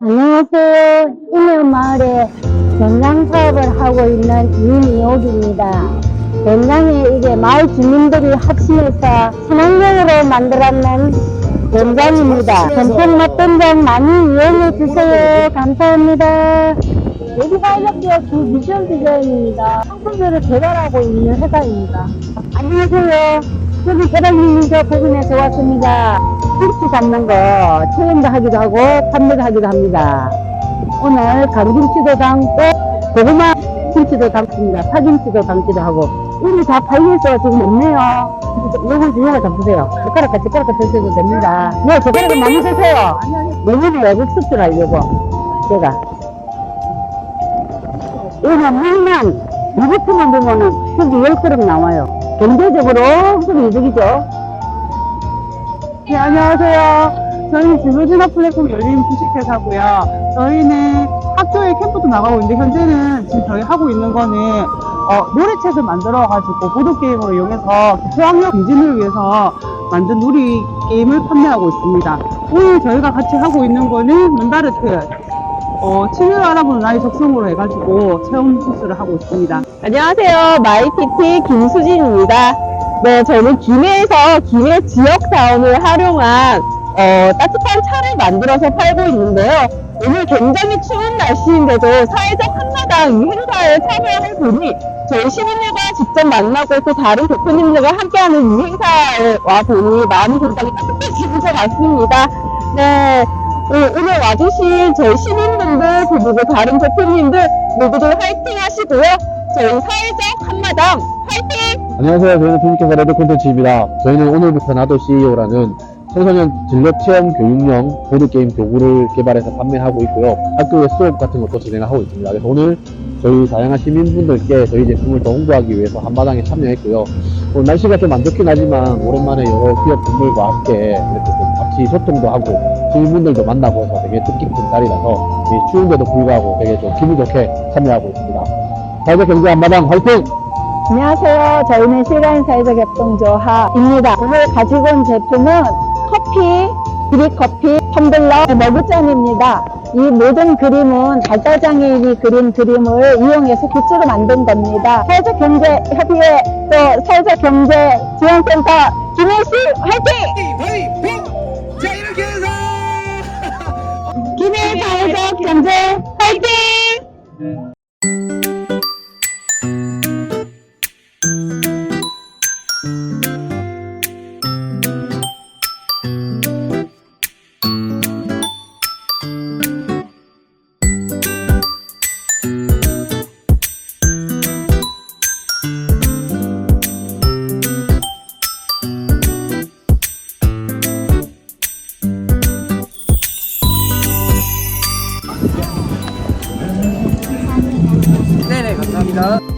안녕하세요. 인해마을에 된장 사업을 하고 있는 이미옥입니다. 된장이 이게 마을 주민들이 합심해서 친환경으로 만들었는 된장입니다. 전통맛 된장 많이 이용해 주세요. 감사합니다. 여기가 그 미션 디자인입니다. 상품들을 개발하고 있는 회사입니다. 안녕하세요. 저는 계란님저 부근에서 왔습니다. 김치 담는 거 체험도 하기도 하고 판매도 하기도 합니다. 오늘 감김치도 담고 고구마 김치도 담습니다. 파김치도 담기도 하고 이미 다 팔려서 지금 없네요. 요건 이거가 담으세요. 젓가락 같이 젓가락 같이 드셔도 됩니다. 네, 젓가락은 많이 드세요. 내년에 외국 수출 하려고 제가 이거 물만 이것만 보면은 여기 10그릇 나와요. 경제적으로 엄청 이득이죠. 네, 안녕하세요. 저희는 진로진화 플랫폼 열린 주식회사고요. 저희는 학교에 캠프도 나가고 있는데 현재는 지금 저희 하고 있는 거는 어, 노래책을 만들어가지고 보드게임으로 이용해서 수학력 증진을 위해서 만든 놀이 게임을 판매하고 있습니다. 오늘 저희가 같이 하고 있는 거는 문다르트 어, 치료를 알아보는 아이 적성으로 해가지고 체험 코스를 하고 있습니다. 안녕하세요. 마이피티 김수진입니다. 네, 저는 김해에서 김해 지역 자원을 활용한 어, 따뜻한 차를 만들어서 팔고 있는데요. 오늘 굉장히 추운 날씨인데도 사회적 한마당 이 행사에 참여할 분이 저희 시민들과 직접 만나고 또 다른 대표님들과 함께하는 이 행사에 와 보니 마음이 굉장히 따뜻해지는 것 같습니다. 네, 오- 오늘 와주신 저희 시민분들 그리고 다른 대표님들 모두들 화이팅 하시고요. 저희 사회적 한마당 안녕하세요. 저희는 주식회사 레드 콘텐츠입니다. 저희는 오늘부터 나도 CEO라는 청소년 진로 체험 교육용 보드게임 도구를 개발해서 판매하고 있고요. 학교에 수업 같은 것도 진행하고 있습니다. 그래서 오늘 저희 다양한 시민분들께 저희 제품을 더 홍보하기 위해서 한마당에 참여했고요. 오늘 날씨가 좀 안 좋긴 하지만 오랜만에 여러 기업 분들과 함께 이렇게 좀 같이 소통도 하고 시민분들도 만나고 해서 되게 뜻깊은 이 추운데도 불구하고 되게 좀 기분 좋게 참여하고 있습니다. 사회적 경제 한마당 화이팅! 안녕하세요. 저희는 실가인 사회적 협동조합입니다. 오늘 가지고 온 제품은 커피, 드립커피, 텀블러, 머그잔입니다. 이 모든 그림은 발달장애인이 그린 그림을 이용해서 굿즈로 만든 겁니다. 사회적 경제 협의회 또 사회적 경제 지원센터 김혜씨 화이팅! 자 이렇게 해서 김해 사회적 경제 화이팅! な。